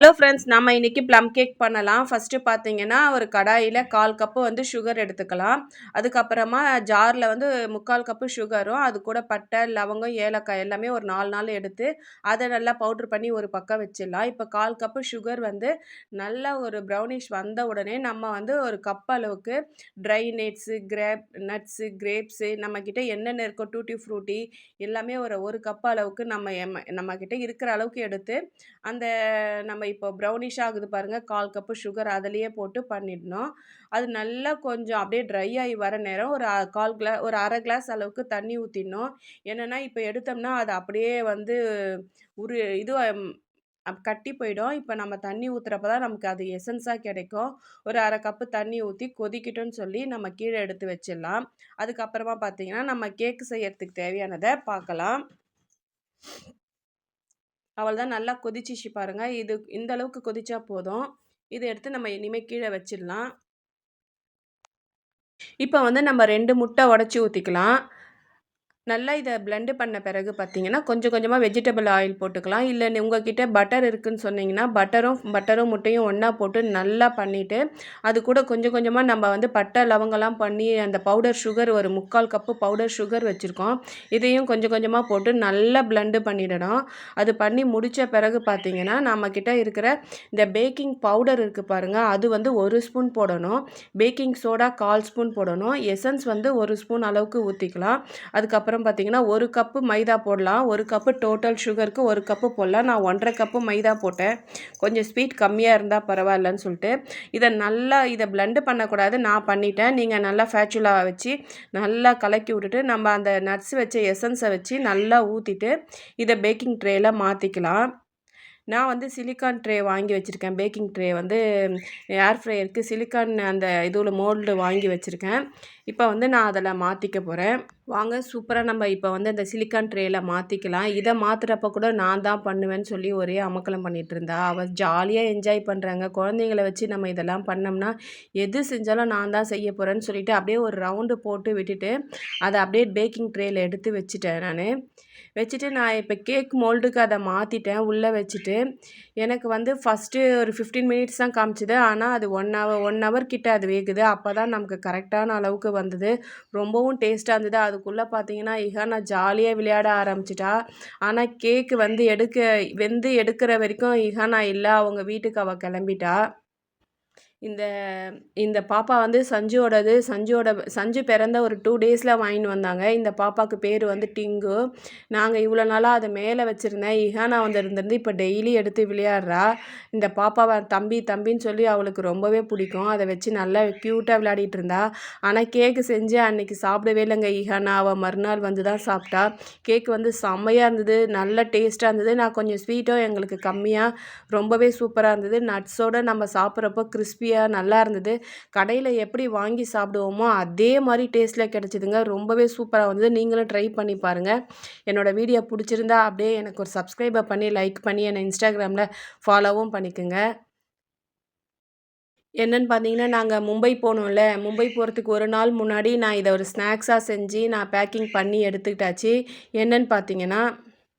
Hello friends நம்ம இன்றைக்கி plum cake பண்ணலாம். ஃபஸ்ட்டு பார்த்தீங்கன்னா ஒரு கடாயில் கால் கப்பு வந்து சுகர் எடுத்துக்கலாம். அதுக்கப்புறமா ஜாரில் வந்து முக்கால் கப்பு சுகரும் அது கூட பட்டை லவங்கம் ஏலக்காய் எல்லாமே ஒரு நாலு நாள் எடுத்து அதை நல்லா பவுட்ரு பண்ணி ஒரு பக்கம் வச்சிடலாம். இப்போ கால் கப்பு சுகர் வந்து நல்லா ஒரு ப்ரௌனிஷ் வந்த உடனே நம்ம வந்து ஒரு கப் அளவுக்கு dry nuts grape nuts grapes நம்மக்கிட்ட என்னென்ன இருக்கோ டூட்டி ஃப்ரூட்டி எல்லாமே ஒரு ஒரு கப் அளவுக்கு நம்ம எம் நம்மக்கிட்ட இருக்கிற அளவுக்கு எடுத்து அந்த நம்ம இப்போ ப்ரௌனிஷ் ஆகுது பாருங்கள் கால் கப்பு சுகர் அதிலேயே போட்டு பண்ணிடணும். அது நல்லா கொஞ்சம் அப்படியே ட்ரை ஆகி வர நேரம் ஒரு கால் கிளா ஒரு அரை கிளாஸ் அளவுக்கு தண்ணி ஊற்றிடணும் என்னென்னா இப்போ எடுத்தோம்னா அது அப்படியே வந்து ஒரு இது கட்டி போயிடும். இப்போ நம்ம தண்ணி ஊற்றுறப்ப தான் நமக்கு அது எசன்ஸாக கிடைக்கும். ஒரு அரை கப்பு தண்ணி ஊற்றி கொதிக்கட்டும்னு சொல்லி நம்ம கீழே எடுத்து வச்சிடலாம். அதுக்கப்புறமா பார்த்தீங்கன்னா நம்ம கேக்கு செய்யறதுக்கு தேவையானதை பார்க்கலாம். அவள் தான் நல்லா கொதிச்சிச்சு பாருங்கள் இது இந்த அளவுக்கு கொதிச்சா போதும். இதை எடுத்து நம்ம இனிமேல் கீழே வச்சிடலாம். இப்போ வந்து நம்ம ரெண்டு முட்டை உடச்சி ஊற்றிக்கலாம் நல்லா இதை பிளெண்டு பண்ண பிறகு பார்த்தீங்கன்னா கொஞ்சம் கொஞ்சமாக வெஜிடபிள் ஆயில் போட்டுக்கலாம். இல்லை உங்ககிட்ட பட்டர் இருக்குதுன்னு சொன்னிங்கன்னா பட்டரும் பட்டரும் முட்டையும் ஒன்றா போட்டு நல்லா பண்ணிவிட்டு அது கூட கொஞ்சம் கொஞ்சமாக நம்ம வந்து பட்டை லவங்கெல்லாம் பண்ணி அந்த பவுடர் சுகர் ஒரு முக்கால் கப்பு பவுடர் சுகர் வச்சுருக்கோம். இதையும் கொஞ்சம் கொஞ்சமாக போட்டு நல்லா பிளெண்டு பண்ணிடணும். அது பண்ணி முடித்த பிறகு பார்த்தீங்கன்னா நம்மக்கிட்ட இருக்கிற இந்த பேக்கிங் பவுடர் இருக்குது பாருங்கள் அது வந்து ஒரு ஸ்பூன் போடணும். பேக்கிங் சோடா கால் ஸ்பூன் போடணும். எசன்ஸ் வந்து ஒரு ஸ்பூன் அளவுக்கு ஊற்றிக்கலாம் அதுக்கப்புறம் அப்புறம் பார்த்தீங்கன்னா ஒரு கப்பு மைதா போடலாம் ஒரு கப்பு டோட்டல் சுகருக்கு ஒரு கப்பு போடலாம். நான் ஒன்றரை கப்பு மைதா போட்டேன். கொஞ்சம் ஸ்வீட் கம்மியாக இருந்தால் பரவாயில்லன்னு சொல்லிட்டு. இதை நல்லா இதை பிளெண்டு பண்ணக்கூடாது. நான் பண்ணிட்டேன். நீங்கள் நல்லா ஃபேச்சுலாக வச்சு நல்லா கலக்கி விட்டுட்டு நம்ம அந்த நட்ஸ் வச்ச எசன்ஸை வச்சு நல்லா ஊற்றிட்டு இதை பேக்கிங் ட்ரேயில் மாற்றிக்கலாம் நான் வந்து சிலிக்கான் ட்ரே வாங்கி வச்சுருக்கேன். பேக்கிங் ட்ரே வந்து ஏர் ஃப்ரையருக்கு சிலிக்கான் அந்த இதுவில் மோல்டு வாங்கி வச்சுருக்கேன். இப்போ வந்து நான் அதில் மாற்றிக்க போகிறேன் வாங்க சூப்பராக நம்ம இப்போ வந்து அந்த சிலிக்கான் ட்ரேயில் மாற்றிக்கலாம் இதை மாற்றுறப்ப கூட நான் தான் பண்ணுவேன்னு சொல்லி ஒரே அமக்கலம் பண்ணிகிட்டு இருந்தா அவள் ஜாலியாக என்ஜாய் பண்ணுறாங்க குழந்தைங்கள வச்சு நம்ம இதெல்லாம் பண்ணோம்னா எது செஞ்சாலும் நான் தான் செய்ய போகிறேன்னு சொல்லிவிட்டு அப்படியே ஒரு ரவுண்டு போட்டு விட்டுட்டு அதை அப்படியே பேக்கிங் ட்ரேயில் எடுத்து வச்சுட்டேன் நான். வச்சுட்டு நான் இப்போ கேக் மோல்டுக்கு அதை மாற்றிட்டேன் உள்ளே வச்சுட்டு எனக்கு வந்து ஃபஸ்ட்டு ஒரு ஃபிஃப்டீன் மினிட்ஸ் தான் காமிச்சிது. ஆனால் அது ஒன் ஹவர் ஒன் ஹவர் கிட்ட அது வேகுது. அப்போ தான் நமக்கு கரெக்டான அளவுக்கு வந்தது. ரொம்பவும் டேஸ்ட்டாக இருந்தது. அது அதுக்குள்ளே பார்த்தீங்கன்னா இஹானா ஜாலியாக விளையாட ஆரம்பிச்சிட்டா. ஆனால் கேக்கு வந்து எடுக்க வெந்து எடுக்கிற வரைக்கும் இஹானா இல்லை. அவங்க வீட்டுக்கு அவள் கிளம்பிட்டா. இந்த இந்த பாப்பா வந்து சஞ்சுவோடது சஞ்சுவோட சஞ்சு பிறந்த ஒரு டூ டேஸில் வாங்கின்னு வந்தாங்க. இந்த பாப்பாவுக்கு பேர் வந்து டிங்கு. நாங்கள் இவ்வளோ நாளாக அதை மேலே வச்சுருந்தேன். இஹானா வந்து இருந்திருந்து இப்போ டெய்லி எடுத்து விளையாடுறா. இந்த பாப்பாவை தம்பி தம்பின்னு சொல்லி அவளுக்கு ரொம்பவே பிடிக்கும். அதை வச்சு நல்லா க்யூட்டாக விளையாடிட்டு இருந்தா. ஆனால் கேக்கு செஞ்சு அன்னைக்கு சாப்பிடவே இல்லைங்க இஹானா. அவள் மறுநாள் வந்து தான் சாப்பிட்டா. கேக் வந்து செம்மையாக இருந்தது. நல்ல டேஸ்ட்டாக இருந்தது. நான் கொஞ்சம் ஸ்வீட்டும் எங்களுக்கு கம்மியாக ரொம்பவே சூப்பராக இருந்தது. நட்ஸோடு நம்ம சாப்பிட்றப்போ கிறிஸ்பி கிறிஸ்பியாக நல்லா இருந்தது. கடையில் எப்படி வாங்கி சாப்பிடுவோமோ அதே மாதிரி டேஸ்ட்டில் கிடச்சிதுங்க. ரொம்பவே சூப்பராக வந்தது. நீங்களும் ட்ரை பண்ணி பாருங்கள் என்னோடய வீடியோ பிடிச்சிருந்தா அப்படியே எனக்கு ஒரு சப்ஸ்கிரைபை பண்ணி லைக் பண்ணி என்னை இன்ஸ்டாகிராமில் ஃபாலோவும் பண்ணிக்கோங்க. என்னென்னு பார்த்தீங்கன்னா நாங்கள் மும்பை போனோம்ல. மும்பை போகிறதுக்கு ஒரு நாள் முன்னாடி நான் இதை ஒரு ஸ்நாக்ஸாக செஞ்சு நான் பேக்கிங் பண்ணி எடுத்துக்கிட்டாச்சு. என்னென்னு பார்த்தீங்கன்னா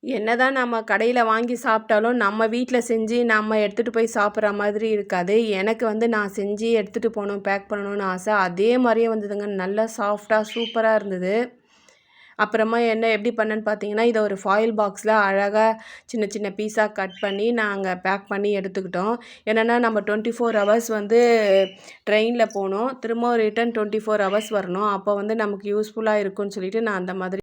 என்னதான் நம்ம கடையில் வாங்கி சாப்பிட்டாலும் நம்ம வீட்டில் செஞ்சு நம்ம எடுத்துகிட்டு போய் சாப்பிட்ற மாதிரி இருக்காது. எனக்கு வந்து நான் செஞ்சு எடுத்துகிட்டு போகணும் பேக் பண்ணணும்னு ஆசை. அதே மாதிரியே வந்ததுங்க. நல்லா சாஃப்டாக சூப்பராக இருந்தது. அப்புறமா என்ன எப்படி பண்ணேன்னு பார்த்தீங்கன்னா இதை ஒரு ஃபாயில் பாக்ஸில் அழகாக சின்ன சின்ன பீஸாக கட் பண்ணி நாங்கள் பேக் பண்ணி எடுத்துக்கிட்டோம். என்னென்னா நம்ம டுவெண்ட்டி ஃபோர் ஹவர்ஸ் வந்து ட்ரெயினில் போகணும் திரும்ப ரிட்டன் டுவெண்ட்டி ஃபோர் ஹவர்ஸ் வரணும். அப்போ வந்து நமக்கு யூஸ்ஃபுல்லாக இருக்கும்னு சொல்லிட்டு நான் அந்த மாதிரி